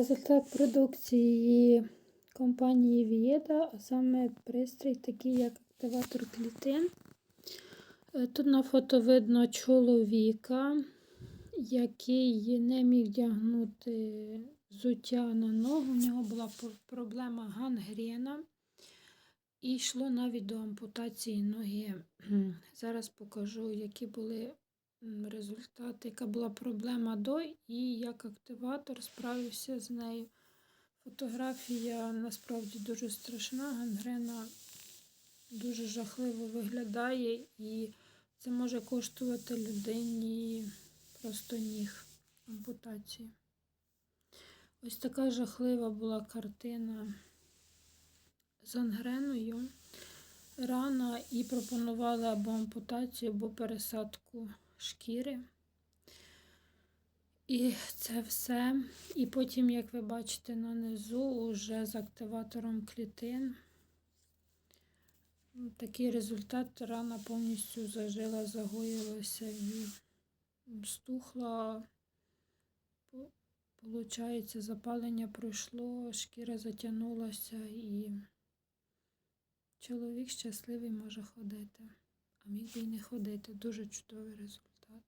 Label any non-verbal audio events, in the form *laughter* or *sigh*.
Результат продукції компанії Вієда, а саме пристрій, такий як активатор клітин. Е, Тут на фото видно чоловіка, який не міг вдягнути взуття на ногу. У нього була проблема гангрена. І йшло навіть до ампутації ноги. *clears throat* Зараз покажу, які були м, результати, яка була проблема до і як активатор справився з нею. Фотографія насправді дуже страшна, гангрена дуже жахливо виглядає, і це може коштувати людині просто ніг ампутації. Ось така жахлива була картина з ангреною. Рана і пропонували або ампутацію, або пересадку шкіри. І це все. І потім, як ви бачите, нанизу уже з активатором клітин. Такий результат рана повністю зажила, загоїлася і стухла. Получається, запалення пройшло, шкіра затягнулася і чоловік щасливий може ходити міг би і не ходити. Дуже чудовий результат.